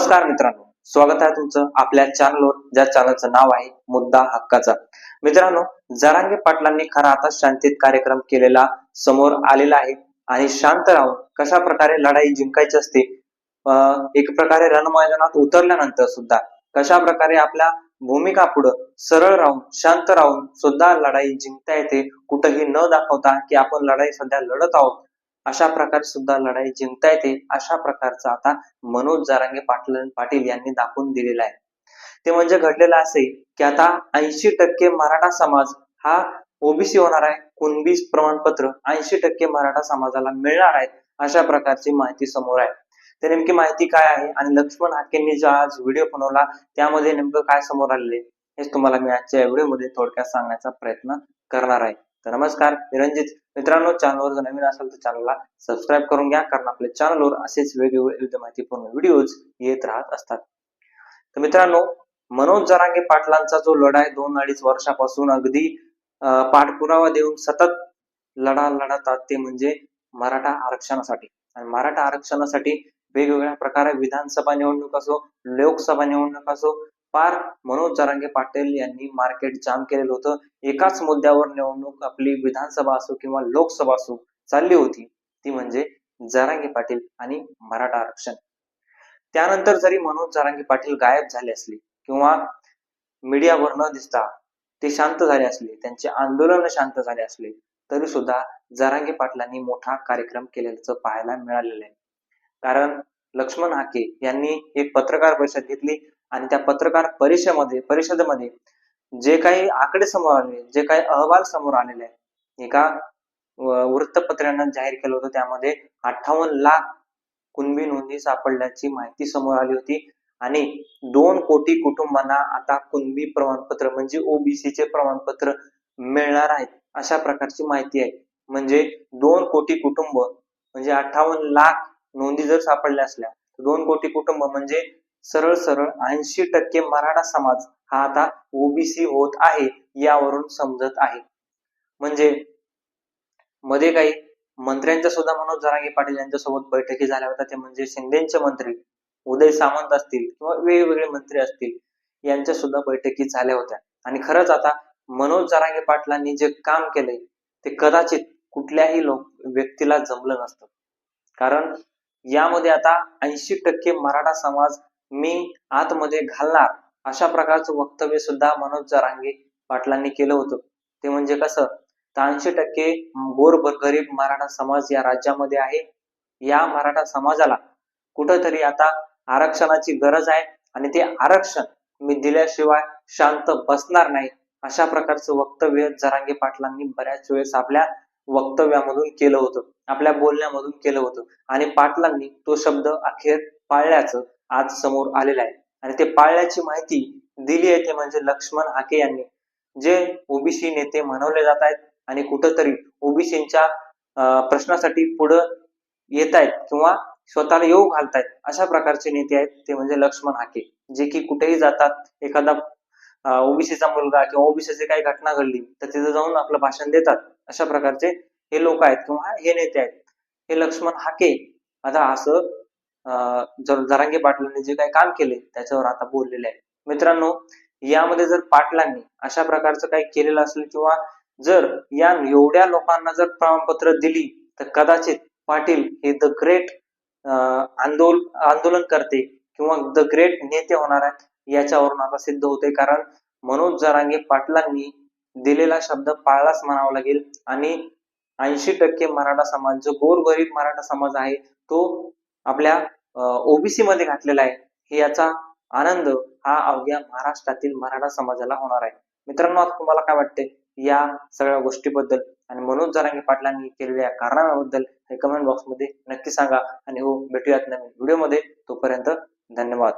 नमस्कार मित्रांनो. स्वागत आहे तुमचं आपल्या चॅनलवर ज्या चॅनलचं नाव आहे मुद्दा हक्काचा. मित्रांनो जरांगे पाटलांनी खरा आता शांतीत कार्यक्रम केलेला समोर आलेला आहे. आणि शांत राहून कशा प्रकारे लढाई जिंकायची असते एक प्रकारे रणमैदानात उतरल्यानंतर सुद्धा कशा प्रकारे आपल्या भूमिका पुढं सरळ राहून शांत राहून सुद्धा लढाई जिंकता येते कुठंही न दाखवता की आपण लढाई सध्या लढत आहोत. अशा प्रकारे सुद्धा लढाई जिंकता येते अशा प्रकारचा आता मनोज जारांगे पाटील पाटील यांनी दाखवून दिलेला आहे. ते म्हणजे घडलेलं असे की आता ऐंशी टक्के मराठा समाज हा ओबीसी होणार आहे. कुणबी प्रमाणपत्र ऐंशी टक्के मराठा समाजाला मिळणार आहेत अशा प्रकारची माहिती समोर आहे. ते नेमकी माहिती काय आहे? आणि लक्ष्मण हाकेंनी जो आज व्हिडिओ बनवला त्यामध्ये नेमकं काय समोर आलेले हेच तुम्हाला मी आजच्या व्हिडिओमध्ये थोडक्यात सांगण्याचा प्रयत्न करणार आहे. तर नमस्कार मी रंजित मित्रांनो चॅनलवर जर नवीन असेल तर चॅनलला सबस्क्राईब करून घ्या कारण आपल्या चॅनलवर असेच वेगवेगळे विविध माहितीपूर्ण व्हिडिओज येत राहत असतात. तर मित्रांनो मनोज जरांगे पाटलांचा जो लढा आहे दोन अडीच वर्षापासून अगदी पाठपुरावा देऊन सतत लढा लढतात ते म्हणजे मराठा आरक्षणासाठी. आणि मराठा आरक्षणासाठी वेगवेगळ्या प्रकारे विधानसभा निवडणूक असो लोकसभा निवडणूक असो पार मनोज जरांगे पाटील यांनी मार्केट जाम केलेलं होतं. एकाच मुद्द्यावर निवडणूक आपली विधानसभा असो किंवा लोकसभा असो चालली होती. ती म्हणजे जरांगे पाटील आणि मराठा आरक्षण. त्यानंतर जरी मनोज जरांगे पाटील गायब झाले असले किंवा मीडियावर न दिसता ते शांत झाले असले त्यांचे आंदोलन शांत झाले असले तरी सुद्धा जरांगे पाटलांनी मोठा कार्यक्रम केल्याचं पाहायला मिळालेलं आहे. कारण लक्ष्मण हाके यांनी एक पत्रकार परिषद घेतली. आणि त्या पत्रकार परिषदेमध्ये परिषदेमध्ये जे काही आकडे समोर आले जे काही अहवाल समोर आलेले आहे एका वृत्तपत्रांना वृत्तपत्रानं जाहीर केलं होतं. त्यामध्ये अठ्ठावन्न लाख कुणबी नोंदी सापडल्याची माहिती समोर आली होती. आणि दोन कोटी कुटुंबांना आता कुणबी प्रमाणपत्र म्हणजे ओबीसीचे प्रमाणपत्र मिळणार आहेत अशा प्रकारची माहिती आहे. म्हणजे दोन कोटी कुटुंब म्हणजे अठ्ठावन्न लाख नोंदी जर सापडल्या असल्या दोन कोटी कुटुंब म्हणजे सरळ सरळ ऐंशी टक्के मराठा समाज हा आता ओबीसी होत आहे यावरून समजत आहे. म्हणजे मध्ये काही मंत्र्यांच्या सुद्धा मनोज जरांगे पाटील यांच्यासोबत बैठकी झाल्या होत्या. ते म्हणजे शिंदेचे मंत्री उदय सामंत असतील किंवा वेगवेगळे मंत्री असतील यांच्या सुद्धा बैठकी झाल्या होत्या. आणि खरंच आता मनोज जरांगे पाटलांनी जे काम केलंय ते कदाचित कुठल्याही लोक व्यक्तीला जमलं नसतं. कारण यामध्ये आता ऐंशी टक्के मराठा समाज मी आतमध्ये घालणार अशा प्रकारचं वक्तव्य सुद्धा मनोज जरांगे पाटलांनी केलं होतं. ते म्हणजे कसं? तर ऐंशी टक्के गोर गरीब मराठा समाज या राज्यामध्ये आहे. या मराठा समाजाला कुठंतरी आता आरक्षणाची गरज आहे आणि ते आरक्षण मी दिल्याशिवाय शांत बसणार नाही अशा प्रकारचं वक्तव्य जरांगे पाटलांनी बऱ्याच वेळेस आपल्या वक्तव्यामधून केलं होतं. आपल्या बोलण्यामधून केलं होतं. आणि पाटलांनी तो शब्द अखेर पाळल्याचं आज समोर आलेलं आहे. आणि ते पाळल्याची माहिती दिली आहे ते म्हणजे लक्ष्मण हाके यांनी. जे ओबीसी नेते म्हणवले जात आहेत आणि कुठंतरी ओबीसींच्या प्रश्नासाठी पुढं येत आहेत किंवा स्वतःला येऊ घालतायत अशा प्रकारचे नेते आहेत ते म्हणजे लक्ष्मण हाके. जे की कुठेही जातात एखादा ओबीसीचा मुलगा किंवा ओबीसीची काही घटना घडली तर तिथे जाऊन आपलं भाषण देतात. अशा प्रकारचे हे लोक आहेत किंवा हे नेते आहेत. हे लक्ष्मण हाके. आता असं जरांगे पाटलांनी जे काही काम केले त्याच्यावर आता बोललेले आहे मित्रांनो यामध्ये जर पाटलांनी अशा प्रकारचं काही केलेलं असेल किंवा जर या एवढ्या लोकांना जर प्रमाणपत्र दिली तर कदाचित पाटील हे द ग्रेट आंदोल आंदोलन करते किंवा द ग्रेट नेते होणार आहेत याच्यावरून आता सिद्ध होते. कारण मनोज जरांगे पाटलांनी दिलेला शब्द पाळलाच म्हणावा लागेल. आणि ऐंशी टक्के मराठा समाज जो गोरगरीब मराठा समाज आहे तो आपल्या ओबीसी मध्ये घातलेला आहे. हे याचा आनंद हा अवघ्या महाराष्ट्रातील मराठा समाजाला होणार आहे. मित्रांनो आता तुम्हाला काय वाटते या सगळ्या गोष्टीबद्दल आणि मनोज जरांगे पाटलांनी केलेल्या कारणाबद्दल हे कमेंट बॉक्समध्ये नक्की सांगा. आणि हो भेटूयात नवीन व्हिडिओमध्ये तोपर्यंत धन्यवाद.